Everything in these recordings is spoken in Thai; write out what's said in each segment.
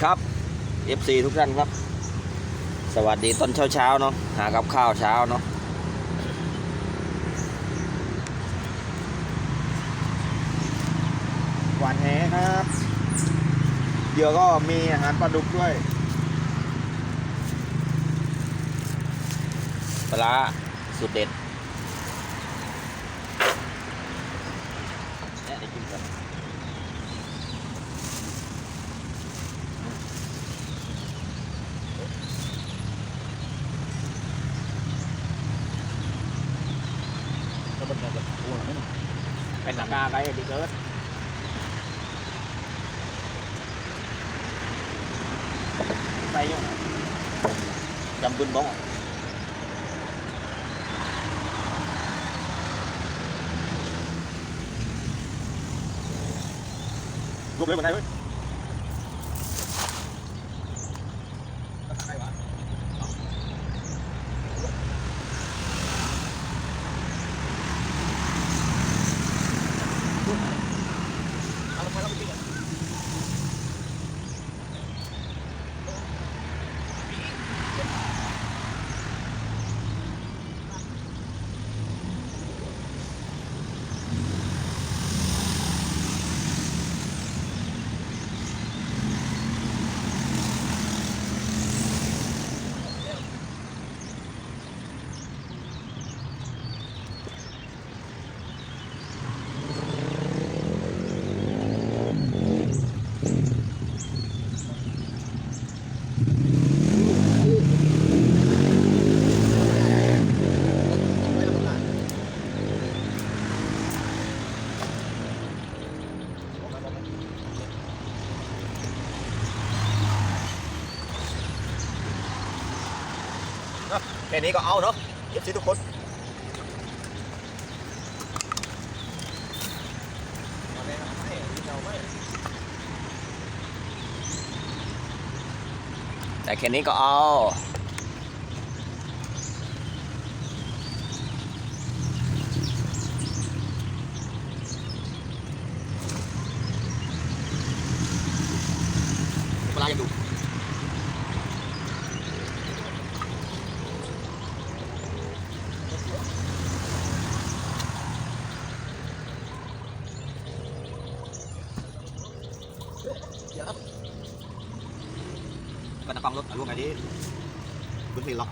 สวัสดีครับ FC ทุกท่านครับ สวัสดีตอนเช้าเช้าๆเนาะหากับข้าวเช้าเนาะหวานแหครับเหยื่อก็มีอาหารปลาดุกด้วยปลาร้าสุดเด็ดเนี่ยได้กินกัน ca vậy là bị cướp tay nhau cầm binh bóng gục lên bên đây với ค่นี้ก็เอาเนาะเอฟซีทุกคนแต่แค่นี้ก็เอา ปลายังดู ก็จะฟังรถร่วมกันดิคุณพี่หรอ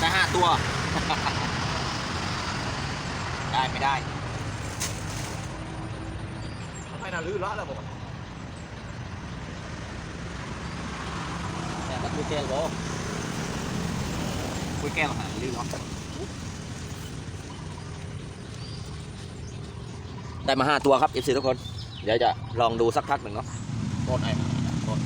ได้ห้าตัว ได้ไม่ได้ ไม่น่าลื้อละแล้วบอก แต่ก็คุยแก้วบอคุยแก้วหาลืมเนาะ ได้มาห้าตัวครับ FC ทุกคน เดี๋ยวจะลองดูสักพักหนึ่งเนาะโคตรไอ้โคตร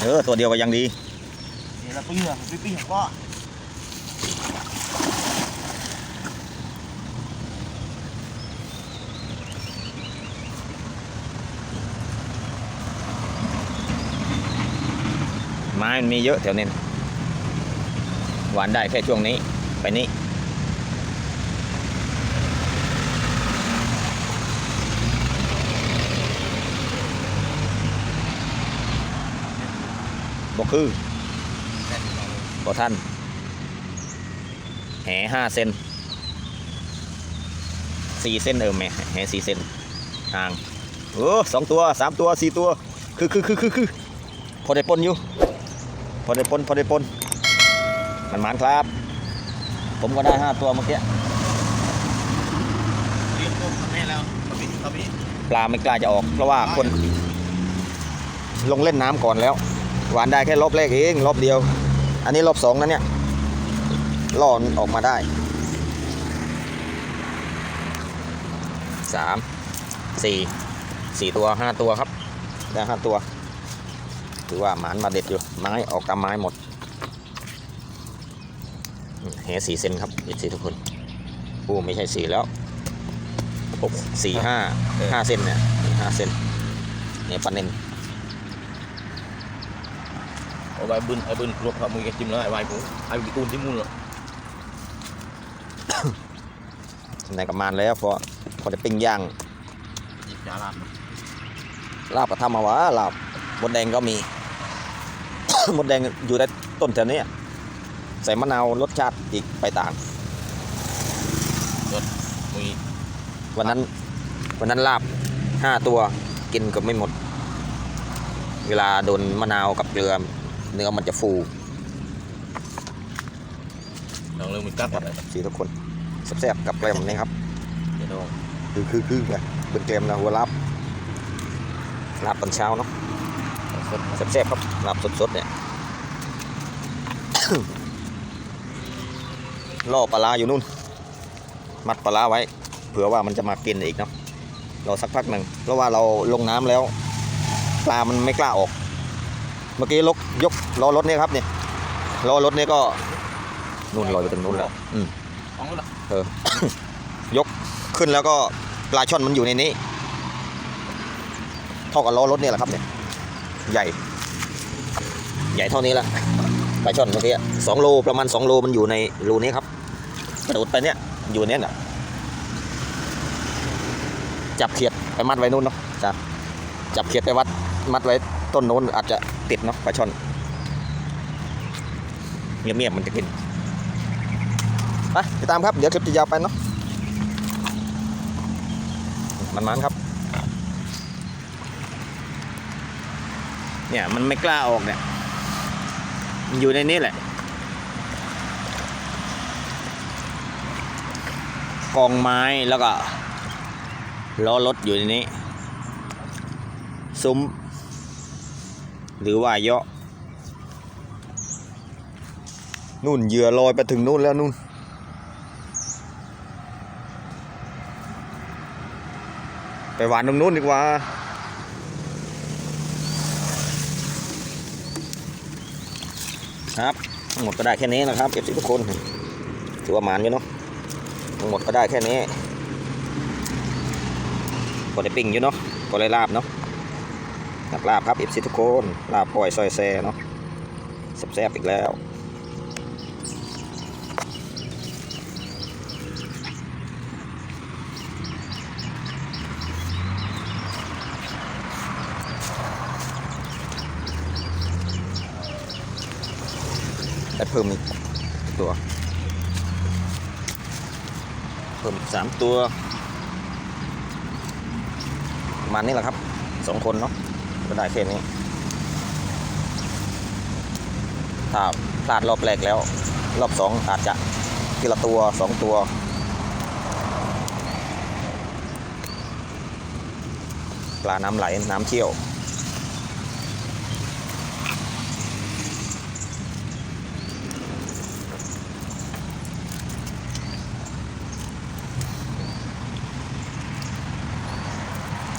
เออตัวเดียวก็ยังดีเนี่ là bây giờ bây bây giờ có ไม้มันมีเยอะแถวนี้นหวานได้แค่ช่วงนี้ ไปนี้บอกคือบอกท่าน แหห้าเซนสี่เซนเออแม่แหสี่เซนห่างเออสองตัวสามตัวสี่ตัว คือคือคือคือคือพอได้ปนอยู่ พอได้ปนพอได้ปนมันมันครับ ผมก็ได้ห้าตัวเมื่อกี้เรียกตัวแม่แล้วเขาบินเขาบินปลาไม่กล้าจะออก เพราะว่าคน ลงเล่นน้ำก่อนแล้ว หวานได้แค่รอบแรกเองรอบเดียว อันนี้รอบสองนะเนี่ยล่อมันออกมาได้สามสี่สี่ตัวห้าตัวครับ ได้ห้าตัว ถือว่าหมานมาเด็ดอยู่ ไม้ออกตามไม้หมดอืมแหสี่เซนครับเด็ดสี่ทุกคนโอ้ไม่ใช่สี่แล้วหกสี่ห้าห้าเซนเนี่ยนี่ห้าเซนเนี่ยปลาเนนเอาไว้บึนไอ้บึนครบครับมือแกจิ้มแล้วไอ้ไว้กูไอ้บีตูนที่มุนเหรอในกับมานแล้วพอพอจะปิ้งย่างยิบยาลามลาบก็ทำมาวะลาบมดแดงก็มี มดแดงอยู่ในต้นแถวนี้ใส่มะนาวรสชาติอีกไปต่างมือวันนั้น วันนั้นลาบห้าตัวกินก็ไม่หมด เวลาโดนมะนาวกับเกลือเนื้อมันจะฟูลองเริ่มมือกัดอะไรสีทุกคนแซ่บๆกับแกล้มนี่ครับเดี๋ยวลองคือคือคือไงเป็นแกล้มนะหัวลาบลาบตอนเช้าเนาะ สดแซ่บๆครับลาบสดๆเนี่ยล่อปลาร้าอยู่นู่น มัดปลาร้าไว้ เผื่อว่ามันจะมากินอีกเนาะรอสักพักหนึ่งเพราะว่าเราลงน้ำแล้ว ปลามันไม่กล้าออก เมื่อกี้ลกยกล้อรถเนี่ยครับเนี่ยล้อรถเนี่ยก็นู่นลอยไปตรงนู้นแล้วอืมเอาละเออยกขึ้นแล้วก็ปลาช่อนมันอยู่ในนี้เท่ากับล้อรถเนี่ยแหละครับเนี่ย ใหญ่ ใหญ่เท่านี้ละปลาช่อนเมื่อกี้สองโลประมาณสองโลมันอยู่ในรูนี้ครับกระโดดไปเนี่ยอยู่เนี่ยนะจับเขียดไปมัดไว้นู่นเนาะจับจับเขียดไปวัดมัดไว้ต้นโน้นอาจจะติดเนาะปลาช่อนเงียบๆมันจะกินไปไปตามครับ เดี๋ยวคลิปจะยาวไปเนาะมันมันๆครับ เนี่ยมันไม่กล้าออกเนี่ยอยู่ในนี้แหละกองไม้แล้วก็ล้อรถอยู่ในนี้ ซุ้ม หรือว่าเยาะนู่นเหยื่อลอยไปถึงนู่นแล้วนู่น ไปหวานตรงนู้นดีกว่า ครับทั้งหมดก็ได้แค่นี้นะครับเอฟซีทุกคนถือว่าหมานอยู่เนาะทั้งหมดก็ได้แค่นี้ก็ได้ปิ้งอยู่เนาะก็ได้ลาบเนาะนักลาบครับเอฟซีทุกคนลาบปล่อยซอยแซ่เนาะแซ่บๆอีกแล้ว พิ่มอีกตัว เพิ่มสามตัวประมาณนี้แหละครับสองคนเนาะก็ได้แค่นี้ถ้าพลาดรอบแรกแล้ว รอบสองอาจจะทีละตัวสองตัวปลาน้ำไหลน้ำเชี่ยว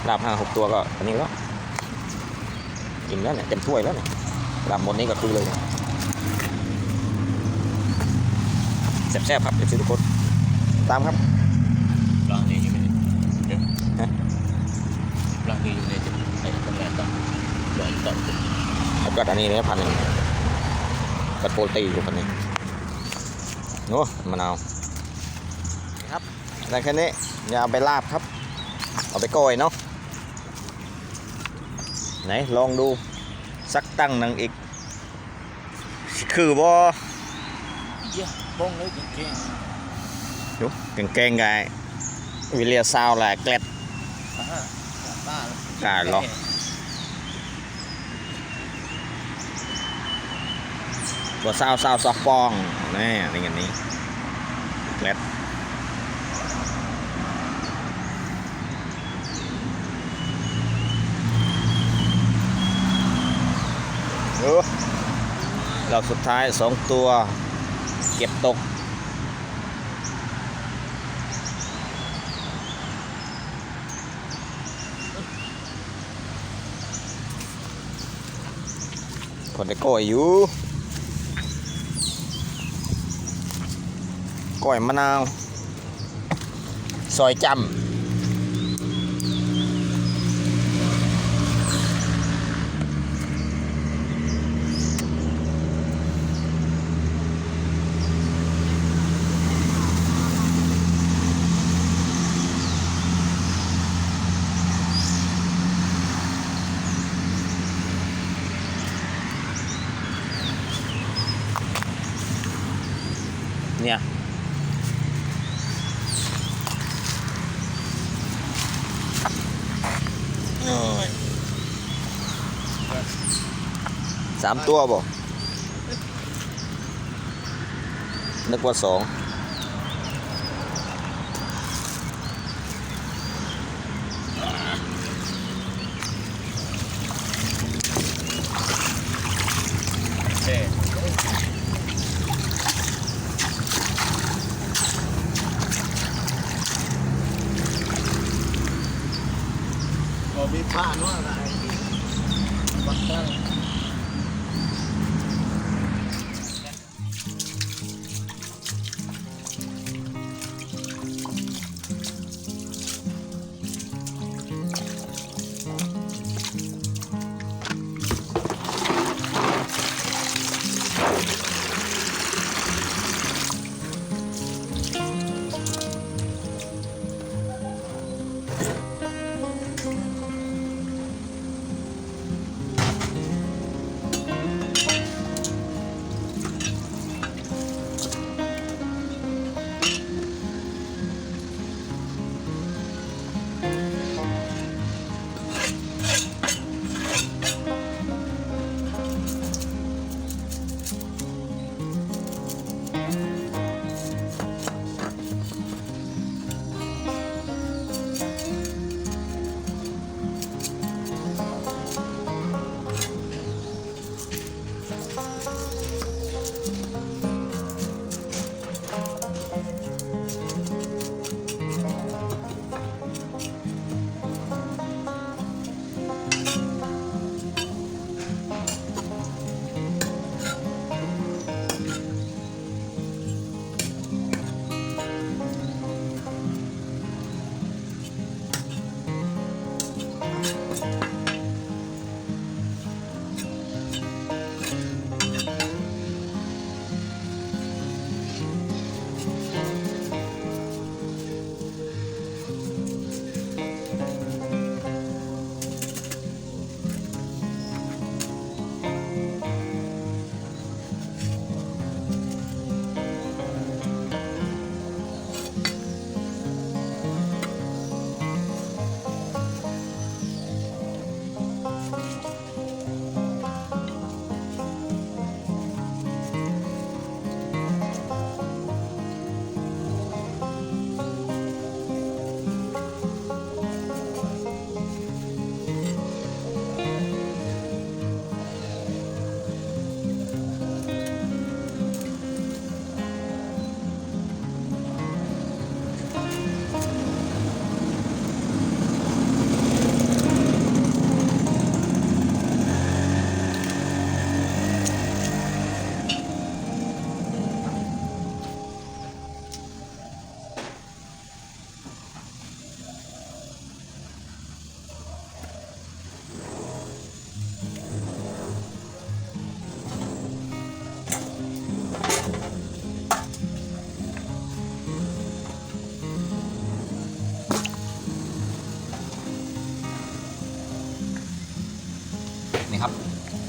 ลาบห้าหกตัวก็อันนี้แล้วกินแล้วเนี่ยเต็มถ้วยแล้วเนี่ยลาบหมดนี้ก็คือเลยเนี่ยแซ่บๆครับเอฟซีทุกคนตามครับปลานี่อยู่ในเดี๋ยวฮะปลานี่อยู่ในจุดไอ้ตรงแรกต่อลอยต่อแล้วก็อันนี้เนี่ยพันหนึ่งกัดโปรตีอยู่พันหนึ่งโน้มะนาวครับได้แค่นี้อย่าเอาไปลาบครับ เอาไปก้อยเนาะ ไหนลองดูสักตั้งหนึ่งอีก คือบ่เยี่ยบ้องเลยเก่งดูเก่งๆไงวิเลียซาวแหละเกล็ดๆอ่าฮะบ้าเลยกล้าหรอกตัวซาวซาวซอกปองนี่นี่อย่างนี้เกล็ด รอบสุดท้ายสองตัว เก็บตก คนได้ก้อยอยู่ก้อยมะนาว ซอยจำ สามตัวบ่นึกว่าสอง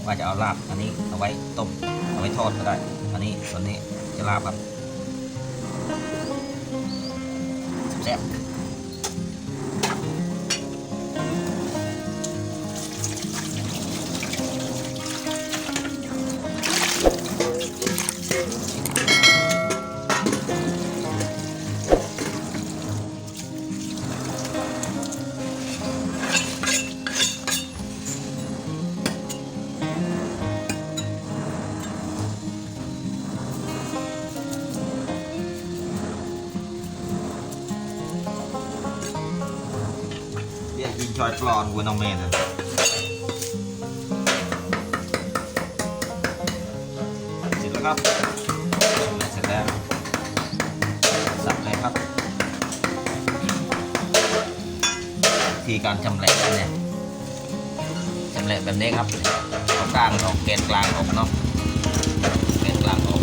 ว่าจะเอาลาบอันนี้เอาไว้ต้ม เอาไว้ทอดก็ได้ อันนี้ส่วนนี้จะลาบครับ สับเลยครับวิธีการชำแหละเนี่ยชำแหละแบบนี้ครับเอากลางออกเกณฑ์กลางออกเนาะเกณฑ์กลางออก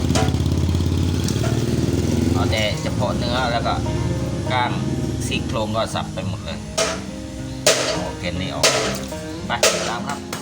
เอาแต่เฉพาะเนื้อแล้วก็กล้างซี่โครงก็สับไปหมด เกณฑ์นี้ออกไปตามครับ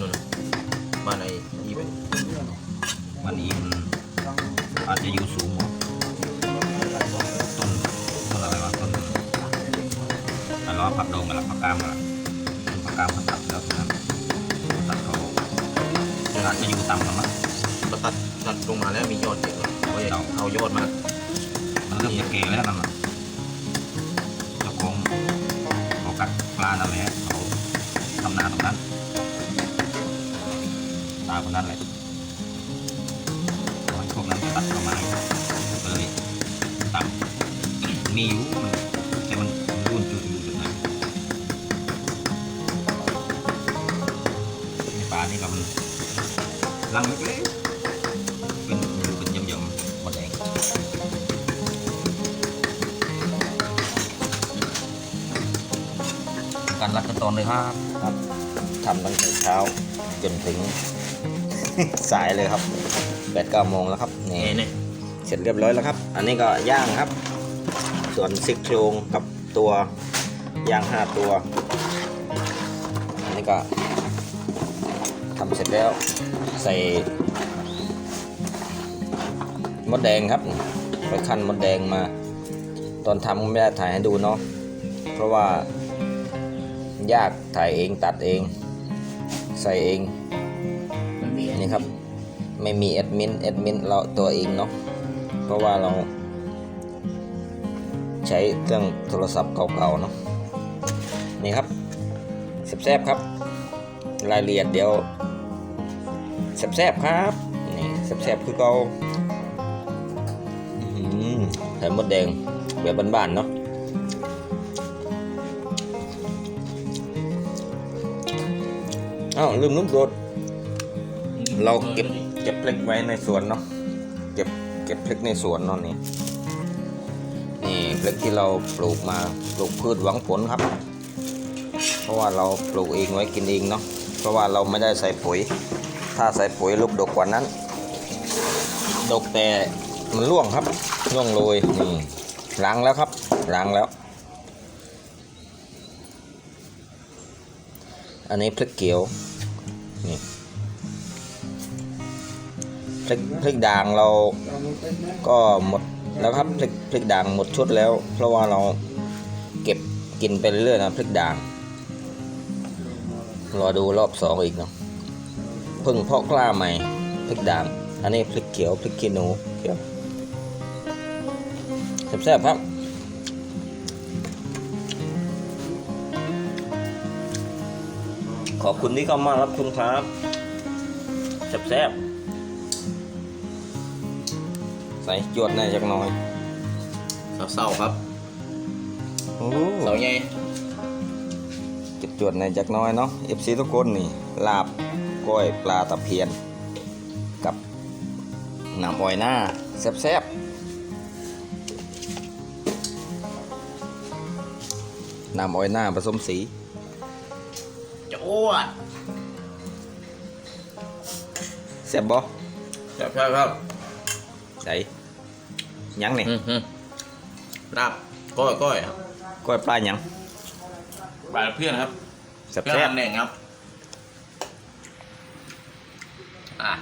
รงที่ มีอยู่มันแต่มันรุ่นจุดอยู่จุดนั้นในปลานี่ก็มันลังเล็กๆเป็นเป็นเยิ่มๆหมดแดงการรัดขั้นตอนเลยครับครับทำตั้งแต่เช้าจนถึงสายเลยครับแปดเก้าโมงแล้วครับนี่นี่นี่เสร็จเรียบร้อยแล้วครับ อันนี้ก็ย่างครับ ส่วนซิกโครงกับตัวย่างห้าตัว อันนี้ก็ทำเสร็จแล้วใส่มดแดงครับ ไปคั้นมดแดงมา ตอนทำไม่ได้ถ่ายให้ดูเนาะเพราะว่ายากถ่ายเองตัดเอง ใส่เองมันมีนี่ครับ ไม่มีแอดมินแอดมินเราตัวเองเนาะเพราะว่าเราใช้เครื่องโทรศัพท์เก่าๆเนาะนี่ครับแซบๆครับ รายละเอียดเดี๋ยวแซบๆครับนี่แซบๆคือเก่าไข่มดแดงแบบบ้านๆเนาะอ้าวลืมนุ่มโดดเราเก็บเก็บพริกไว้ในสวนเนาะเก็บเก็บพริกในสวนเนาะนี่ นี่พริกที่เราปลูกมาปลูกพืชหวังผลครับ เพราะว่าเราปลูกเองไว้กินเองเนาะเพราะว่าเราไม่ได้ใส่ปุ๋ย ถ้าใส่ปุ๋ยลูกดกกว่านั้น ดกแต่มันร่วงครับร่วงโรยนี่ล้างแล้วครับล้างแล้ว อันนี้พริกเขียวนี่พริกพริกด่างเราก็หมด แล้วครับพริกพริกด่างหมดชุดแล้ว เพราะว่าเราเก็บกินไปเรื่อยๆนะพริกด่างรอดูรอบสองอีกเนาะเพึ่งเพาะกล้าใหม่พริกด่างอันนี้พริกเขียวพริกขี้หนูเขียวแซ่บๆครับขอบคุณที่เข้ามารับชมครับแซ่บๆ ใส่จวดหน่อยจักหน่อยเศร้าๆครับโอ้เสาใหญ่เจ็บจวดๆในอยจักหน้อยเนาะ FC ทุกคนนี่ลาบก้อยปลาตะเพียน กับน้ำอ้อยหน้าแซ่บๆน้ำอ้อยหน้าผสมสีจะอ้วนแซ่บบ่ครับครับครับ ไดยังนี่อืมอืมครับก้อยก้อยครับก้อยปลาหยังปลาเพื่อนครับแซ่บเพื่อนแซ่บอันหนึ่งครับ อะ